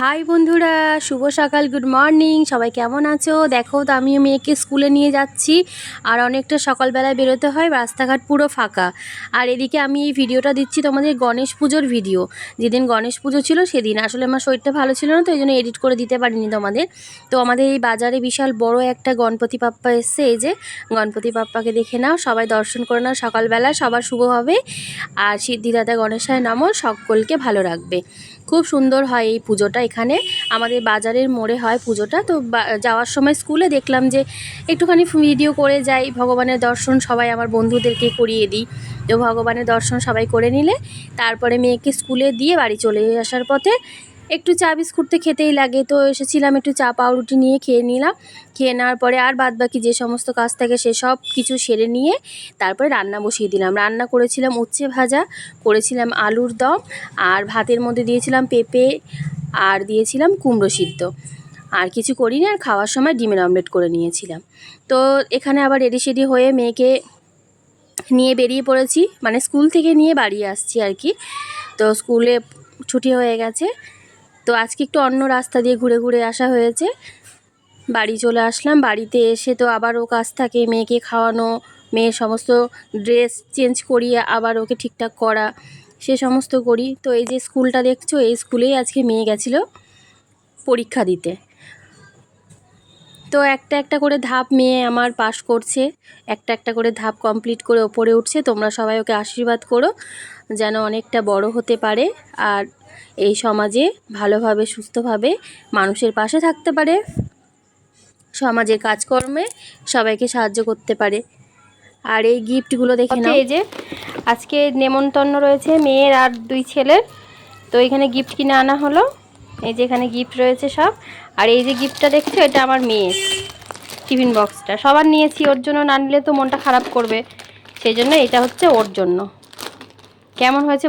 High বন্ধুরা, শুভ সকাল good morning সবাই কেমন আছো? দেখো তো আমি মেয়েকে স্কুলে নিয়ে যাচ্ছি, আর অনেকটা সকালবেলায় বেরোতে হয়, রাস্তাঘাট পুরো ফাঁকা। আর এদিকে আমি এই ভিডিওটা দিচ্ছি তোমাদের গণেশ পুজোর ভিডিও যেদিন গণেশ পুজো ছিল, সেদিন। আসলে আমার শরীরটা ভালো ছিল না, তো এই জন্য এডিট করে দিতে পারিনি তোমাদের। তো আমাদের এই বাজারে বিশাল বড় একটা গণপতি পাপ্পা এসছে, এই যে গণপতি পাপ্পাকে দেখে নাও, সবাই দর্শন করে নাও, সকালবেলা সবার শুভ হবে। আর সিদ্ধিদাতা গণেশায় নামও সকলকে ভালো রাখবে। খুব সুন্দর হয় এই পুজোটা। এখানে আমাদের বাজারের মোড়ে হয় পুজোটা। তো যাওয়ার সময় স্কুলে দেখলাম যে একটুখানি ভিডিও করে যাই, ভগবানের দর্শন সবাই আমার বন্ধুদেরকে করিয়ে দিই। তো ভগবানের দর্শন সবাই করে নিলে, তারপরে মেয়েকে স্কুলে দিয়ে বাড়ি চলে আসার পথে একটু চা বিস্কুট তো খেতেই লাগে। তো এসেছিলাম একটু চা পাউরুটি নিয়ে খেয়ে নিলাম। খেয়ে নেওয়ার পরে আর বাদ বাকি যে সমস্ত কাজ থাকে সেসব কিছু সেরে নিয়ে তারপরে রান্না বসিয়ে দিলাম। রান্না করেছিলাম উচ্ছে ভাজা, করেছিলাম আলুর দম, আর ভাতের মধ্যে দিয়েছিলাম পেঁপে, আর দিয়েছিলাম কুমড়ো সিদ্ধ। আর কিছু করিনি, আর খাওয়ার সময় ডিমের অমলেট করে নিয়েছিলাম। তো এখানে আবার রেডি সেডি হয়ে মেয়েকে নিয়ে বেরিয়ে পড়েছি। মানে স্কুল থেকে নিয়ে বাড়ি আসছি আর কি। তো স্কুলে ছুটি হয়ে গেছে। তো আজকে একটু অন্য রাস্তা দিয়ে ঘুরে ঘুরে আসা হয়েছে। বাড়ি চলে আসলাম। বাড়িতে এসে তো আবার ও কাজ থাকে, মেয়েকে খাওয়ানো মেয়ে সমস্ত ড্রেস চেঞ্জ করিয়ে আবার ওকে ঠিকঠাক করা, সে সমস্ত করি। তো এই যে স্কুলটা দেখছ, এই স্কুলেই আজকে মেয়ে গেছিল পরীক্ষা দিতে। তো একটা একটা করে ধাপ মেয়ে আমার পাশ করছে। একটা একটা করে ধাপ কমপ্লিট করে ওপরে উঠছে। তোমরা সবাই ওকে আশীর্বাদ করো যেন অনেকটা বড় হতে পারে আর এই সমাজে ভালোভাবে সুস্থভাবে মানুষের পাশে থাকতে পারে। সমাজের কাজকর্মে সবাইকে সাহায্য করতে পারে। আর এই গিফটগুলো দেখে নাও। এই যে আজকে নেমন্তন্ন রয়েছে মেয়ের আর দুই ছেলের। তো এখানে গিফট কিনে আনা হলো। এই যে এখানে গিফট রয়েছে সব। আর এই যে গিফটটা দেখছ, এটা আমার মেয়ের টিফিন বক্সটা সবার নিয়েছি, ওর জন্য না নিলে তো মনটা খারাপ করবে। সেই জন্য এটা হচ্ছে ওর জন্য। কেমন হয়েছে